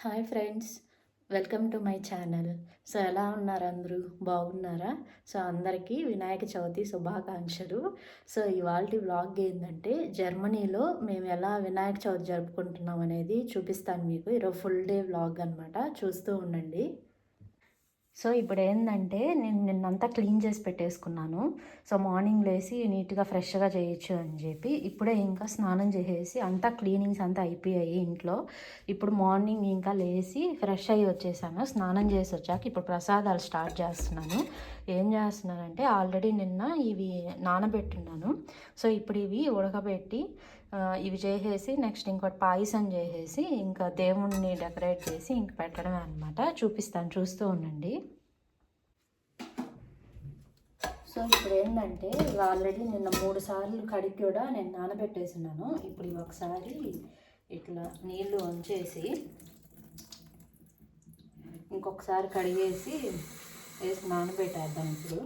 Hi friends welcome to my channel. So ఎలా ఉన్నారు అందరూ? బాగున్నారా? సో అందరికీ వినాయక చవితి శుభాకాంక్షలు. సో ఇవాళ వ్లాగ్ ఏంటంటే జర్మనీలో మేము ఎలా వినాయక చవితి జరుపుకుంటున్నాం అనేది చూపిస్తాను మీకు. ఈరోజు ఫుల్ డే వ్లాగ్ అనమాట చూస్తూ ఉండండి. సో ఇప్పుడు ఏంటంటే నేను నిన్నంతా క్లీన్ చేసి పెట్టేసుకున్నాను. సో మార్నింగ్ లేసి నీట్గా ఫ్రెష్గా చేయొచ్చు అని చెప్పి ఇప్పుడే ఇంకా స్నానం చేసేసి అంతా క్లీనింగ్స్ అంతా అయిపోయాయి ఇంట్లో. ఇప్పుడు మార్నింగ్ ఇంకా లేచి ఫ్రెష్ అయ్యి వచ్చేసాను. స్నానం చేసి వచ్చాక ఇప్పుడు ప్రసాదాలు స్టార్ట్ చేస్తున్నాను. ఏం చేస్తున్నానంటే ఆల్రెడీ నిన్న ఇవి నానబెట్టున్నాను. సో ఇప్పుడు ఇవి ఉడకబెట్టి ఇవి చేసేసి నెక్స్ట్ ఇంకోటి పాయసం చేసేసి ఇంకా దేవుణ్ణి డెకరేట్ చేసి ఇంక పెట్టడమే అనమాట చూపిస్తాను చూస్తూ ఉండండి. సో ఇప్పుడు ఏంటంటే ఇవి ఆల్రెడీ నిన్న మూడు సార్లు కడిగి కూడా నేను నానబెట్టేసినాను ఇప్పుడు ఇవి ఒకసారి ఇట్లా నీళ్ళు వంచేసి ఇంకొకసారి కడిగేసి వేసి నానబెట్టేద్దాం ఇప్పుడు.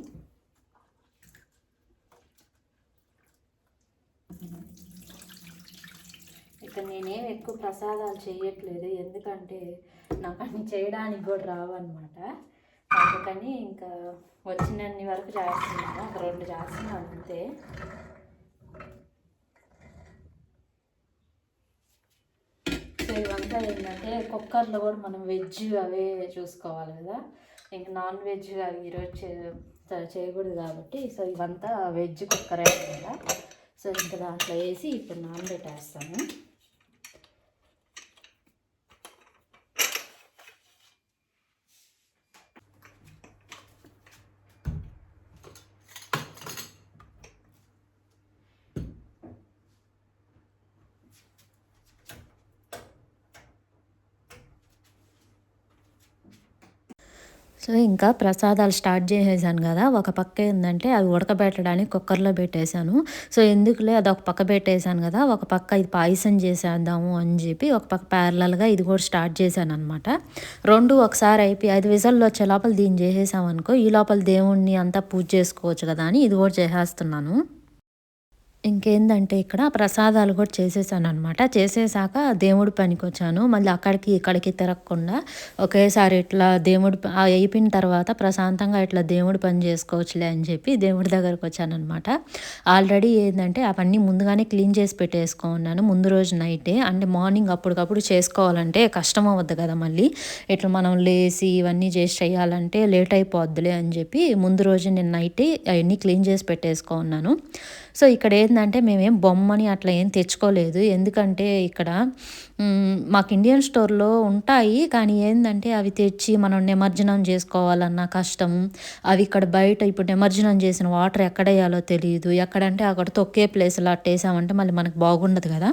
ఇక్కడ నేనేం ఎక్కువ ప్రసాదాలు చేయట్లేదు ఎందుకంటే నాకు అన్ని చేయడానికి కూడా రావన్నమాట. అందుకని ఇంకా వచ్చినన్ని వరకు చేస్తున్నాను. ఒక రెండు చేస్తున్నాను అంతే. సో ఇవంతా ఏంటంటే కుక్కర్లో కూడా మనం వెజ్ అవే చూసుకోవాలి కదా. ఇంక నాన్ వెజ్ అవి ఈరోజు చేయకూడదు కాబట్టి సో ఇవంతా వెజ్ కుక్కరే కదా సో ఇంకా దాంట్లో వేసి ఇప్పుడు నానబెట్టేస్తాను. సో ఇంకా ప్రసాదాలు స్టార్ట్ చేసేసాను కదా. ఒక పక్క ఏంటంటే అవి ఉడకబెట్టడానికి కుక్కర్లో పెట్టేశాను. సో ఎందుకులే అది ఒక పక్క పెట్టేశాను కదా. ఒక పక్క ఇది పాయసం చేసేద్దాము అని చెప్పి ఒక పక్క ప్యారలల్గా ఇది కూడా స్టార్ట్ చేశాను అనమాట రెండు ఒకసారి అయిపోయి ఐదు విజల్లో వచ్చే లోపల దీన్ని చేసేసామనుకో ఈ లోపల దేవుణ్ణి అంతా పూజ చేసుకోవచ్చు కదా అని ఇది కూడా చేసేస్తున్నాను. ఇంకేందంటే ఇక్కడ ప్రసాదాలు కూడా చేసేసాను అనమాట చేసేసాక దేవుడి పనికి వచ్చాను మళ్ళీ అక్కడికి ఇక్కడికి తిరగకుండా ఒకేసారి ఇట్లా దేవుడి అయిపోయిన తర్వాత ప్రశాంతంగా ఇట్లా దేవుడి పని చేసుకోవచ్చులే అని చెప్పి దేవుడి దగ్గరకు వచ్చాను అనమాట ఆల్రెడీ ఏంటంటే అవన్నీ ముందుగానే క్లీన్ చేసి పెట్టేసుకున్నాను ముందు రోజు నైటే. అంటే మార్నింగ్ అప్పటికప్పుడు చేసుకోవాలంటే కష్టం అవ్వద్దు కదా మళ్ళీ. ఇట్లా మనం లేసి ఇవన్నీ చేసి చేయాలంటే లేట్ అయిపోద్దులే అని చెప్పి ముందు రోజు నేను నైటే అవన్నీ క్లీన్ చేసి పెట్టేసుకున్నాను సో ఇక్కడ ఏంటంటే మేమేం బొమ్మని అట్లా ఏం తెచ్చుకోలేదు. ఎందుకంటే ఇక్కడ మాకు ఇండియన్ స్టోర్లో ఉంటాయి. కానీ ఏంటంటే అవి తెచ్చి మనం నిమజ్జనం చేసుకోవాలన్న కష్టం. అవి ఇక్కడ బయట ఇప్పుడు నిమజ్జనం చేసిన వాటర్ ఎక్కడ వేయాలో తెలియదు ఎక్కడంటే అక్కడ తొక్కే ప్లేస్లో అట్టేసామంటే మళ్ళీ మనకు బాగుండదు కదా.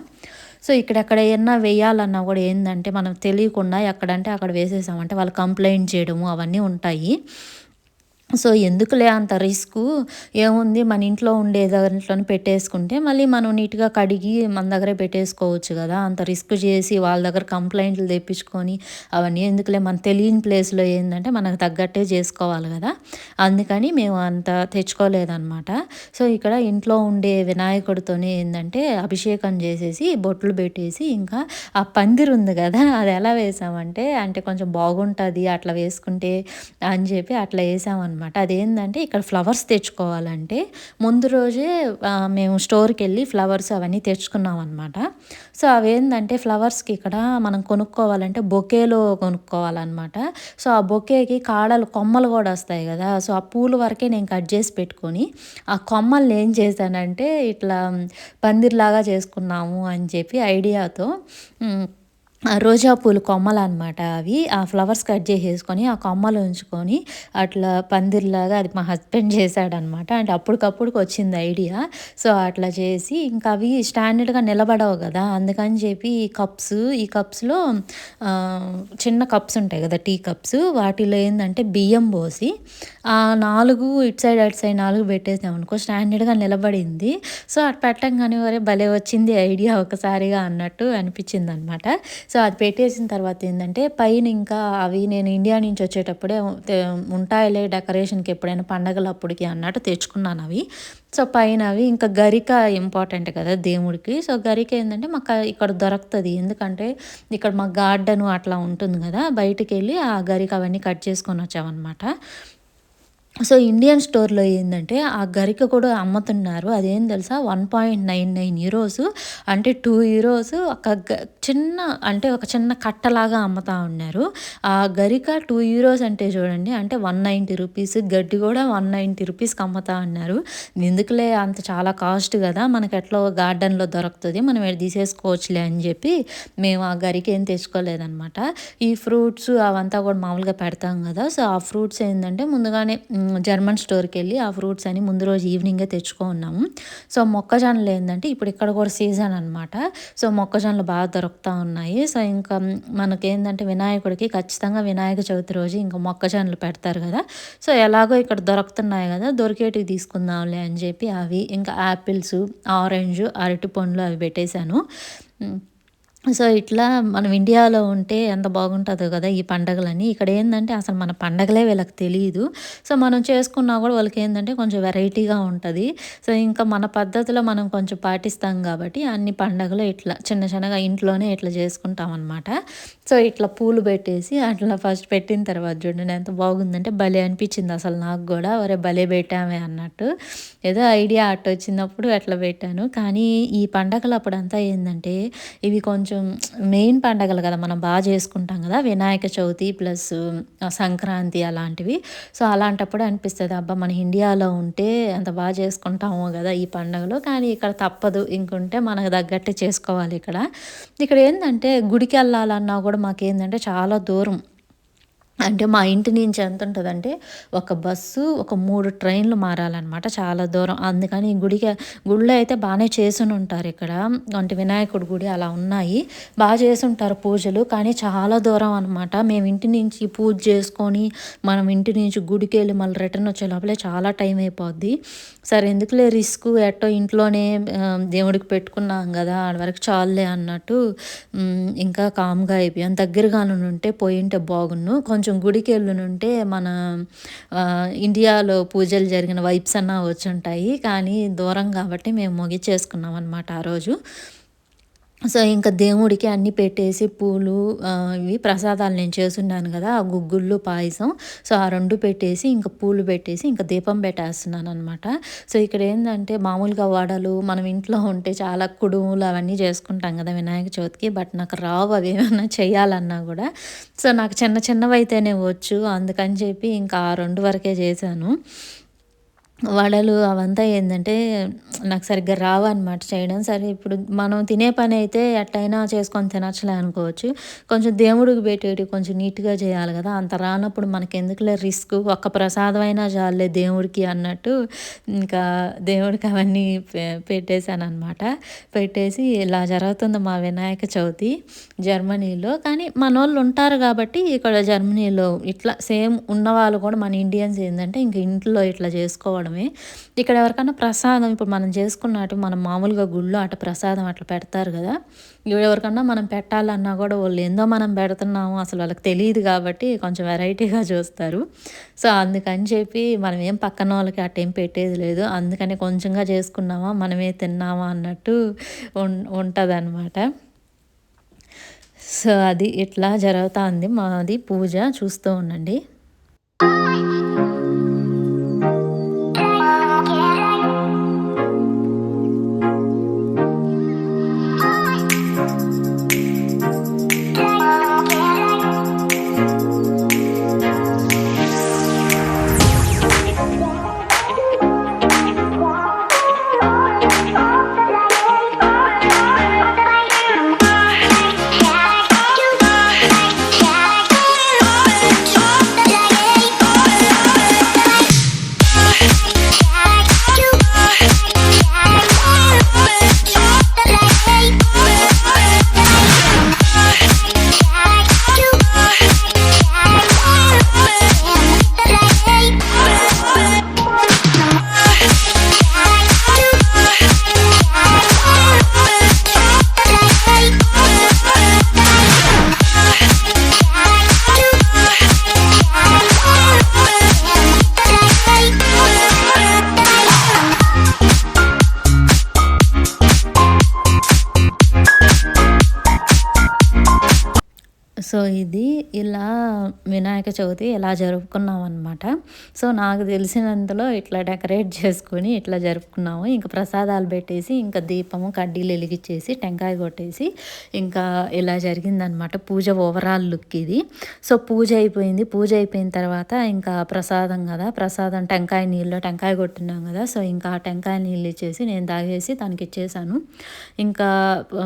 సో ఇక్కడెక్కడ ఏమన్నా వేయాలన్నా కూడా ఏంటంటే మనం తెలియకుండా ఎక్కడంటే అక్కడ వేసేసామంటే వాళ్ళు కంప్లైంట్ చేయడము అవన్నీ ఉంటాయి. సో ఎందుకులే అంత రిస్క్? ఏముంది? మన ఇంట్లో ఉండే దాంట్లోనే పెట్టేసుకుంటే మళ్ళీ మనం నీట్గా కడిగి మన దగ్గరే పెట్టేసుకోవచ్చు కదా? అంత రిస్క్ చేసి వాళ్ళ దగ్గర కంప్లైంట్లు తెప్పించుకొని అవన్నీ ఎందుకులే? మన తెలియని ప్లేస్లో ఏంటంటే మనకు తగ్గట్టే చేసుకోవాలి కదా? అందుకని మేము అంత తెచ్చుకోలేదన్నమాట. సో ఇక్కడ ఇంట్లో ఉండే వినాయకుడితోనే ఏంటంటే అభిషేకం చేసేసి బొట్లు పెట్టేసి ఇంకా ఆ పందిరు ఉంది కదా? అది ఎలా వేసామంటే అంటే కొంచెం బాగుంటుంది అట్లా వేసుకుంటే అని చెప్పి అట్లా వేసామన్నమాట. అనమాట అదేంటంటే ఇక్కడ ఫ్లవర్స్ తెచ్చుకోవాలంటే ముందు రోజే మేము స్టోర్కి వెళ్ళి ఫ్లవర్స్ అవన్నీ తెచ్చుకున్నాం అనమాట సో అవేంటంటే ఫ్లవర్స్కి ఇక్కడ మనం కొనుక్కోవాలంటే బొకేలో కొనుక్కోవాలన్నమాట. సో ఆ బొకేకి కాడలు కొమ్మలు కూడా వస్తాయి కదా. సో ఆ పూలు వరకే నేను కట్ చేసి పెట్టుకొని ఆ కొమ్మల్ని ఏం చేశానంటే ఇట్లా పందిర్లాగా చేసుకున్నాము అని చెప్పి ఐడియాతో రోజా పూలు కొమ్మలు అనమాట అవి. ఆ ఫ్లవర్స్ కట్ చేసేసుకొని ఆ కొమ్మలు ఉంచుకొని అట్లా పందిర్లాగా అది మా హస్బెండ్ చేశాడనమాట అంటే అప్పటికప్పుడు వచ్చింది ఐడియా. సో అట్లా చేసి ఇంకా అవి స్టాండర్డ్గా నిలబడవు కదా. అందుకని చెప్పి ఈ కప్స్ ఈ కప్స్లో చిన్న కప్స్ ఉంటాయి కదా టీ కప్స్. వాటిలో ఏంటంటే బియ్యం పోసి ఆ నాలుగు ఇటు సైడ్ అటు సైడ్ నాలుగు పెట్టేసాం అనుకో స్టాండర్డ్గా నిలబడింది. సో అటు పెట్టంగానే వరే భలే వచ్చింది ఐడియా ఒకసారిగా అన్నట్టు అనిపించింది అనమాట సో అది పెట్టేసిన తర్వాత ఏంటంటే పైన ఇంకా అవి నేను ఇండియా నుంచి వచ్చేటప్పుడే తె- ఉంటాయిలే డెకరేషన్కి ఎప్పుడైనా పండగలు అప్పటికి అన్నట్టు తెచ్చుకున్నాను అవి. సో పైన అవి ఇంకా గరిక ఇంపార్టెంట్ కదా దేవుడికి. సో గరిక ఏంటంటే మాకు ఇక్కడ దొరుకుతుంది. ఎందుకంటే ఇక్కడ మా గార్డెను అట్లా ఉంటుంది కదా బయటికి వెళ్ళి ఆ గరిక అవన్నీ కట్ చేసుకొని వచ్చామన్నమాట. సో ఇండియన్ స్టోర్లో ఏంటంటే ఆ గరిక కూడా అమ్ముతున్నారు. అదేం తెలుసా? One point nine nine euros. అంటే టూ యూరోస్ ఒక గ- చిన్న అంటే ఒక చిన్న కట్టలాగా అమ్ముతా ఉన్నారు. ఆ గరిక టూ యూరోస్ అంటే చూడండి అంటే వన్ నైంటీ రూపీస్. గడ్డి కూడా వన్ నైంటీ రూపీస్కి అమ్ముతా ఉన్నారు. ఎందుకులే అంత చాలా కాస్ట్ కదా? మనకి ఎట్లా గార్డెన్లో దొరుకుతుంది. మనం తీసేసుకోవచ్చులే అని చెప్పి మేము ఆ గరికి ఏం తెచ్చుకోలేదనమాట ఈ ఫ్రూట్స్ అవంతా కూడా మామూలుగా పెడతాం కదా? సో ఆ ఫ్రూట్స్ ఏంటంటే ముందుగానే జర్మన్ స్టోర్కి వెళ్ళి ఆ ఫ్రూట్స్ అని ముందు రోజు ఈవినింగే తెచ్చుకున్నాము సో మొక్కజొన్నలు ఏంటంటే ఇప్పుడు ఇక్కడ కూడా సీజన్ అనమాట సో మొక్కజొన్నలు బాగా దొరుకుతూ ఉన్నాయి. సో ఇంకా మనకేంటంటే వినాయకుడికి ఖచ్చితంగా వినాయక చవితి రోజు ఇంకా మొక్కజొన్నలు పెడతారు కదా. సో ఎలాగో ఇక్కడ దొరుకుతున్నాయి కదా దొరికేటివి తీసుకుందాంలే అని చెప్పి అవి ఇంకా యాపిల్స్ ఆరెంజ్ అరటి పండ్లు అవి పెట్టేశాను. సో ఇట్లా మనం ఇండియాలో ఉంటే ఎంత బాగుంటుందో కదా ఈ పండగలని ఇక్కడ ఏంటంటే అసలు మన పండగలే వీళ్ళకి తెలియదు సో మనం చేసుకున్నా కూడా వాళ్ళకి ఏంటంటే కొంచెం వెరైటీగా ఉంటుంది. సో ఇంకా మన పద్ధతిలో మనం కొంచెం పాటిస్తాం కాబట్టి అన్ని పండగలు ఇట్లా చిన్న చిన్నగా ఇంట్లోనే ఇట్లా చేసుకుంటాం అనమాట సో ఇట్లా పూలు పెట్టేసి అట్లా ఫస్ట్ పెట్టిన తర్వాత చూడండి ఎంత బాగుందంటే భలే అనిపించింది అసలు నాకు కూడా. ఒరే భలే పెట్టామే అన్నట్టు. ఏదో ఐడియా అట్ట వచ్చినప్పుడు అట్లా పెట్టాను. కానీ ఈ పండగలు అప్పుడంతా ఏంటంటే ఇవి కొంచెం మెయిన్ పండగలు కదా మనం బాగా చేసుకుంటాం కదా వినాయక చవితి ప్లస్ సంక్రాంతి అలాంటివి. సో అలాంటప్పుడు అనిపిస్తుంది అబ్బా మన ఇండియాలో ఉంటే అంత బాగా చేసుకుంటామో కదా ఈ పండగలు కానీ ఇక్కడ తప్పదు. ఇంకుంటే మనకు తగ్గట్టే చేసుకోవాలి ఇక్కడ. ఇక్కడ ఏంటంటే గుడికి వెళ్ళాలన్నా కూడా మాకేంటంటే చాలా దూరం. అంటే మా ఇంటి నుంచి ఎంత ఉంటుందంటే ఒక బస్సు ఒక మూడు ట్రైన్లు మారాలన్నమాట చాలా దూరం. అందుకని గుడికి గుడిలో అయితే బాగానే చేసుని ఉంటారు ఇక్కడ. అంటే వినాయకుడి గుడి అలా ఉన్నాయి. బాగా చేసి ఉంటారు పూజలు కానీ చాలా దూరం అనమాట మేము ఇంటి నుంచి పూజ చేసుకొని మనం ఇంటి నుంచి గుడికి వెళ్ళి మళ్ళీ రిటర్న్ వచ్చే లోపలే చాలా టైం అయిపోద్ది. సరే ఎందుకులే రిస్క్? ఎట్టో ఇంట్లోనే దేవుడికి పెట్టుకున్నాం కదా ఆడ వరకు చాలులే అన్నట్టు. ఇంకా కామ్గా అయిపోయాం. దగ్గరగా ఉంటే పోయింటే బాగున్ను. కొంచెం కొంచెం గుడికి వెళ్ళునుంటే మన ఇండియాలో పూజలు జరిగిన వైబ్స్ అన్న వచ్చి ఉంటాయి కానీ దూరం కాబట్టి మేము ముగి చేసుకున్నాం అనమాట ఆ రోజు. సో ఇంకా దేవుడికి అన్నీ పెట్టేసి పూలు ఇవి ప్రసాదాలు నేను చేస్తున్నాను కదా ఆ గుగ్గుళ్ళు పాయసం. సో ఆ రెండు పెట్టేసి ఇంకా పూలు పెట్టేసి ఇంకా దీపం పెట్టేస్తున్నాను అనమాట సో ఇక్కడ ఏంటంటే మామూలుగా వడలు మనం ఇంట్లో ఉంటే చాలా కుడుములు అవన్నీ చేసుకుంటాం కదా వినాయక చవితికి బట్ నాకు రావు అవి ఏమైనా చేయాలన్నా కూడా. సో నాకు చిన్న చిన్నవి అయితేనే వచ్చు అందుకని చెప్పి ఇంకా ఆ రెండు వరకే చేశాను. వడలు అవంతా ఏంటంటే నాకు సరిగ్గా రావన్నమాట చేయడం. సరే ఇప్పుడు మనం తినే పని అయితే ఎట్టయినా చేసుకొని తినచ్చలే అనుకోవచ్చు. కొంచెం దేవుడికి పెట్టేటి కొంచెం నీట్గా చేయాలి కదా. అంత రానప్పుడు మనకి ఎందుకులే రిస్క్? ఒక్క ప్రసాదం అయినా చాలే దేవుడికి అన్నట్టు ఇంకా దేవుడికి అవన్నీ పె- పెట్టేశాను అనమాట పెట్టేసి ఇలా జరుగుతుంది మా వినాయక చవితి జర్మనీలో. కానీ మన వాళ్ళు ఉంటారు కాబట్టి ఇక్కడ జర్మనీలో ఇట్లా సేమ్ ఉన్నవాళ్ళు కూడా మన ఇండియన్స్ ఏంటంటే ఇంక ఇంట్లో ఇట్లా చేసుకోవడం చేసుకోవడమే. ఇక్కడ ఎవరికైనా ప్రసాదం ఇప్పుడు మనం చేసుకున్నట్టు మనం మామూలుగా గుళ్ళో అటు ప్రసాదం అట్లా పెడతారు కదా. ఇప్పుడు ఎవరికన్నా మనం పెట్టాలన్నా కూడా వాళ్ళు ఏందో మనం పెడుతున్నాము అసలు వాళ్ళకి తెలియదు కాబట్టి కొంచెం వెరైటీగా చూస్తారు. సో అందుకని చెప్పి మనం ఏం పక్కన వాళ్ళకి అట్టేం పెట్టేది లేదు. అందుకని కొంచెంగా చేసుకున్నామా మనమే తిన్నామా అన్నట్టు ఉంటుంది సో అది ఇట్లా జరుగుతుంది. మాది పూజ చూస్తూ ఉండండి. వినాయక చవితి ఇలా జరుపుకున్నాం అనమాట సో నాకు తెలిసినంతలో ఇట్లా డెకరేట్ చేసుకొని ఇట్లా జరుపుకున్నాము. ఇంకా ప్రసాదాలు పెట్టేసి ఇంకా దీపము కడ్డీలు వెలిగించేసి టెంకాయ కొట్టేసి ఇంకా ఇలా జరిగిందనమాట పూజ ఓవరాల్ లుక్ ఇది. సో పూజ అయిపోయింది. పూజ అయిపోయిన తర్వాత ఇంకా ప్రసాదం కదా. ప్రసాదం టెంకాయ నీళ్ళు టెంకాయ కొట్టున్నాం కదా. సో ఇంకా ఆ టెంకాయ నీళ్ళు ఇచ్చేసి నేను తాగేసి తనకి ఇచ్చేసాను. ఇంకా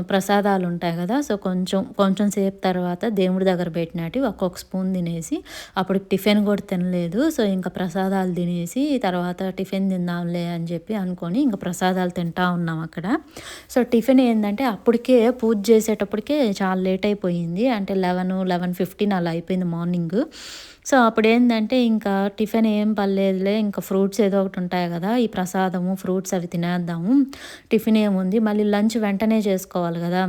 ప్రసాదాలు ఉంటాయి కదా. సో కొంచెం కొంచెం సేపు తర్వాత దేవుడి దగ్గర పెట్టినట్టు ఒక్కొక్క స్పూన్ తినేసి అప్పుడు టిఫిన్ కూడా తినలేదు. సో ఇంకా ప్రసాదాలు తినేసి తర్వాత టిఫిన్ తిందాంలే అని చెప్పి అనుకొని ఇంకా ప్రసాదాలు తింటా ఉన్నాం అక్కడ. సో టిఫిన్ ఏంటంటే అప్పటికే పూజ చేసేటప్పటికే చాలా లేట్ అయిపోయింది. అంటే లెవెన్ లెవెన్ ఫిఫ్టీన్ అలా అయిపోయింది మార్నింగ్. సో అప్పుడు ఏంటంటే ఇంకా టిఫిన్ ఏం పర్లేదులే ఇంకా ఫ్రూట్స్ ఏదో ఒకటి ఉంటాయి కదా ఈ ప్రసాదము ఫ్రూట్స్ అవి తినేద్దాము. టిఫిన్ ఏముంది మళ్ళీ లంచ్ వెంటనే చేసుకోవాలి కదా.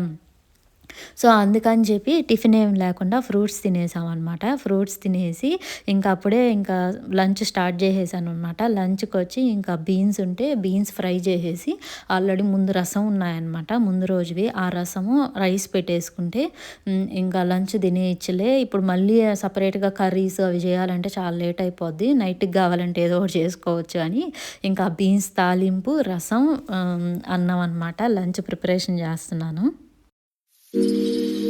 సో అందుకని చెప్పి టిఫిన్ ఏం లేకుండా ఫ్రూట్స్ తినేసాం అనమాట ఫ్రూట్స్ తినేసి ఇంకా అప్పుడే ఇంకా లంచ్ స్టార్ట్ చేసేసాను అనమాట లంచ్కి వచ్చి ఇంకా బీన్స్ ఉంటే బీన్స్ ఫ్రై చేసేసి ఆల్రెడీ ముందు రసం ఉన్నాయన్నమాట. ముందు రోజువి ఆ రసము రైస్ పెట్టేసుకుంటే ఇంకా లంచ్ తినేయచ్చులే ఇప్పుడు మళ్ళీ సపరేట్గా కర్రీస్ అవి చేయాలంటే చాలా లేట్ అయిపోద్ది. నైట్కి కావాలంటే ఏదో ఒకటి చేసుకోవచ్చు అని ఇంకా బీన్స్ తాలింపు రసం అన్నం అనమాట లంచ్ ప్రిపరేషన్ చేస్తున్నాను. Música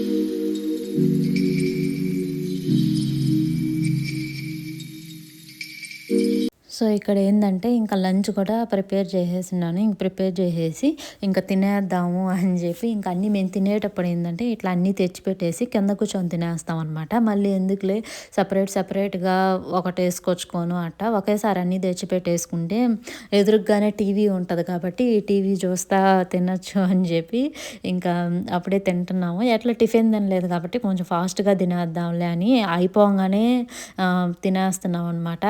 సో ఇక్కడ ఏంటంటే ఇంకా లంచ్ కూడా ప్రిపేర్ చేసేసినాను ఇంక ప్రిపేర్ చేసేసి ఇంకా తినేద్దాము అని చెప్పి ఇంకా అన్నీ మేము తినేటప్పుడు ఏంటంటే ఇట్లా అన్నీ తెచ్చిపెట్టేసి కింద కూర్చొని తినేస్తాం అనమాట మళ్ళీ ఎందుకులే సపరేట్ సపరేట్గా ఒకటి వేసుకొచ్చుకోను అట్ట. ఒకేసారి అన్నీ తెచ్చిపెట్టేసుకుంటే ఎదురుగానే టీవీ ఉంటుంది కాబట్టి టీవీ చూస్తా తినచ్చు అని చెప్పి ఇంకా అప్పుడే తింటున్నాము. ఎట్లా టిఫిన్ తినలేదు కాబట్టి కొంచెం ఫాస్ట్గా తినేద్దాంలే అని అయిపోగానే తినేస్తున్నాం అనమాట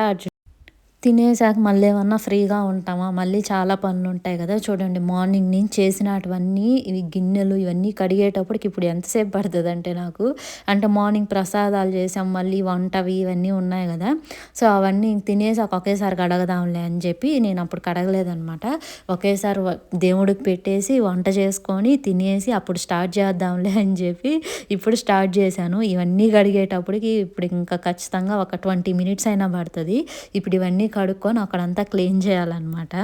తినేసాక మళ్ళీ ఏమన్నా ఫ్రీగా ఉంటామా? మళ్ళీ చాలా పనులు ఉంటాయి కదా. చూడండి మార్నింగ్ నుంచి చేసినటువన్నీ ఇవి గిన్నెలు ఇవన్నీ కడిగేటప్పటికి ఇప్పుడు ఎంతసేపు పడుతుంది అంటే నాకు? అంటే మార్నింగ్ ప్రసాదాలు చేసాం మళ్ళీ వంటవి ఇవన్నీ ఉన్నాయి కదా. సో అవన్నీ తినేసాక ఒకేసారి కడగదాంలే అని చెప్పి నేను అప్పుడు కడగలేదనమాట ఒకేసారి దేవుడికి పెట్టేసి వంట చేసుకొని తినేసి అప్పుడు స్టార్ట్ చేద్దాంలే అని చెప్పి ఇప్పుడు స్టార్ట్ చేశాను. ఇవన్నీ కడిగేటప్పటికి ఇప్పుడు ఇంకా ఖచ్చితంగా ఒక ట్వంటీ మినిట్స్ అయినా పడుతుంది. ఇప్పుడు ఇవన్నీ కడుక్కొని అక్కడంతా క్లీన్ చేయాలన్నమాట.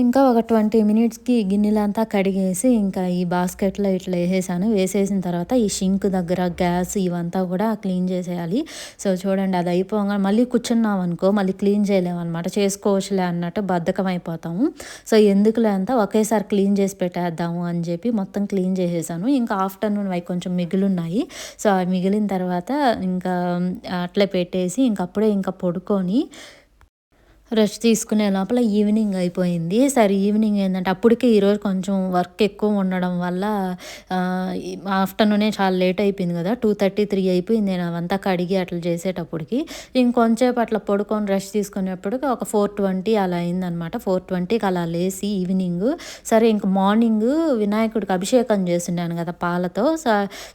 ఇంకా ఒక ట్వంటీ మినిట్స్కి గిన్నెలంతా కడిగేసి ఇంకా ఈ బాస్కెట్లో ఇట్లా వేసేసాను. వేసేసిన తర్వాత ఈ షింక్ దగ్గర గ్యాస్ ఇవంతా కూడా క్లీన్ చేసేయాలి. సో చూడండి అది అయిపోగా మళ్ళీ కూర్చున్నాం అనుకో మళ్ళీ క్లీన్ చేయలేము అనమాట చేసుకోవచ్చులే అన్నట్టు బద్ధకం అయిపోతాము సో ఎందుకులే అంతా ఒకేసారి క్లీన్ చేసి పెట్టేద్దాము అని చెప్పి మొత్తం క్లీన్ చేసేసాను. ఇంకా ఆఫ్టర్నూన్ అవి కొంచెం మిగిలిన్నాయి. సో అవి మిగిలిన తర్వాత ఇంకా అట్లే పెట్టేసి ఇంకప్పుడే ఇంకా పడుకొని రెస్ట్ తీసుకునే లోపల ఈవినింగ్ అయిపోయింది. సరే ఈవినింగ్ ఏంటంటే అప్పటికే ఈరోజు కొంచెం వర్క్ ఎక్కువ ఉండడం వల్ల ఆఫ్టర్నూనే చాలా లేట్ అయిపోయింది కదా. టూ థర్టీ త్రీ అయిపోయింది. నేను అవంతా కడిగి అట్లా చేసేటప్పటికి ఇంకొంచేపు అట్లా పడుకొని రెస్ట్ తీసుకునేప్పటికి ఒక ఫోర్ ట్వంటీ అలా అయిందనమాట. ఫోర్ ట్వంటీకి అలా లేచి ఈవినింగ్ సరే ఇంక మార్నింగ్ వినాయకుడికి అభిషేకం చేసిండాను కదా పాలతో.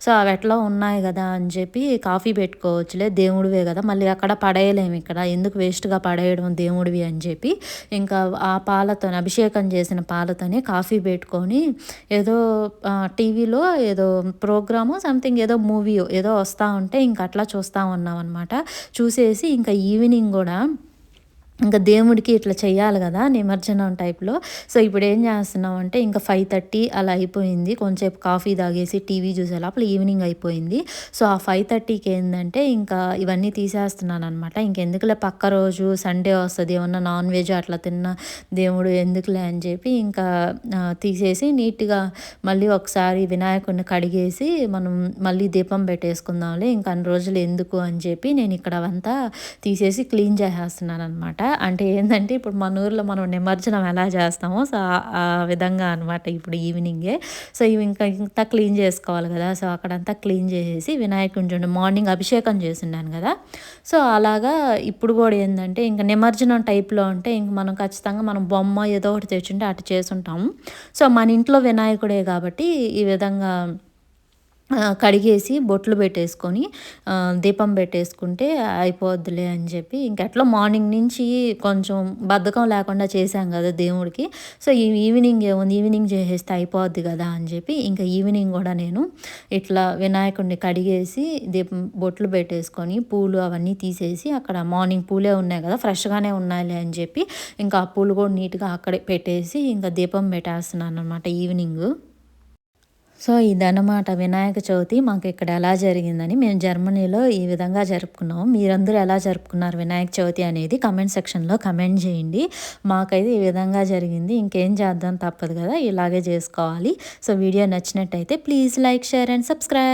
సో అవి ఎట్లా ఉన్నాయి కదా అని చెప్పి కాఫీ పెట్టుకోవచ్చులే దేవుడివే కదా. మళ్ళీ అక్కడ పడేయలేము ఇక్కడ. ఎందుకు వేస్ట్గా పడేయడం దేవుడు దేవుడివి అని చెప్పి ఇంకా ఆ పాలతో అభిషేకం చేసిన పాలతోనే కాఫీ పెట్టుకొని ఏదో టీవీలో ఏదో ప్రోగ్రాము సంథింగ్ ఏదో మూవీ ఏదో వస్తూ ఉంటే ఇంక అట్లా చూస్తూ ఉన్నాం అనమాట చూసేసి ఇంకా ఈవినింగ్ కూడా ఇంకా దేవుడికి ఇట్లా చేయాలి కదా నిమజ్జనం టైప్లో. సో ఇప్పుడు ఏం చేస్తున్నాం అంటే ఇంకా ఫైవ్ థర్టీ అలా అయిపోయింది. కొంచెంసేపు కాఫీ తాగేసి టీవీ చూసే లోపల ఈవినింగ్ అయిపోయింది. సో ఆ ఫైవ్ థర్టీకి ఏంటంటే ఇంకా ఇవన్నీ తీసేస్తున్నాను అనమాట ఇంకెందుకులే పక్క రోజు సండే వస్తుంది ఏమన్నా నాన్ వెజ్ అట్లా తిన్న దేవుడు ఎందుకులే అని చెప్పి ఇంకా తీసేసి నీట్గా మళ్ళీ ఒకసారి వినాయకుడిని కడిగేసి మనం మళ్ళీ దీపం పెట్టేసుకుందాంలే ఇంకా అన్ని రోజులు ఎందుకు అని చెప్పి నేను ఇక్కడ అవంతా తీసేసి క్లీన్ చేసేస్తున్నాను అనమాట అంటే ఏంటంటే ఇప్పుడు మన ఊర్లో మనం నిమజ్జనం ఎలా చేస్తామో సో ఆ విధంగా అనమాట ఇప్పుడు ఈవినింగే. సో ఇవి ఇంకా ఇంత క్లీన్ చేసుకోవాలి కదా సో అక్కడంతా క్లీన్ చేసేసి వినాయకుని చూడండి మార్నింగ్ అభిషేకం చేసిండాను కదా. సో అలాగా ఇప్పుడు కూడా ఏంటంటే ఇంకా నిమజ్జనం టైప్లో ఉంటే ఇంక మనం ఖచ్చితంగా మనం బొమ్మ ఏదో ఒకటి తెచ్చుంటే అటు చేసుంటాము సో మన ఇంట్లో వినాయకుడే కాబట్టి ఈ విధంగా కడిగేసి బొట్లు పెట్టేసుకొని దీపం పెట్టేసుకుంటే అయిపోద్దిలే అని చెప్పి ఇంకెట్లా మార్నింగ్ నుంచి కొంచెం బద్ధకం లేకుండా చేశాం కదా దేవుడికి. సో ఈ ఈవినింగ్ ఏముంది? ఈవినింగ్ చేసేస్తే అయిపోద్ది కదా అని చెప్పి ఇంకా ఈవినింగ్ కూడా నేను ఇట్లా వినాయకుడిని కడిగేసి దీపం బొట్లు పెట్టేసుకొని పూలు అవన్నీ తీసేసి అక్కడ మార్నింగ్ పూలే ఉన్నాయి కదా ఫ్రెష్గానే ఉన్నాయిలే అని చెప్పి ఇంకా ఆ పూలు కూడా నీట్గా అక్కడే పెట్టేసి ఇంకా దీపం పెట్టేస్తున్నాను అనమాట ఈవినింగ్. సో ఇదన్నమాట వినాయక చవితి మాకు ఇక్కడ ఎలా జరిగిందని మేము జర్మనీలో ఈ విధంగా జరుపుకున్నాము. మీరందరూ ఎలా జరుపుకున్నారు వినాయక చవితి అనేది కమెంట్ సెక్షన్లో కమెంట్ చేయండి. మాకైతే ఈ విధంగా జరిగింది. ఇంకేం చేద్దాం తప్పదు కదా ఇలాగే చేసుకోవాలి. సో వీడియో నచ్చినట్టయితే please like share and subscribe.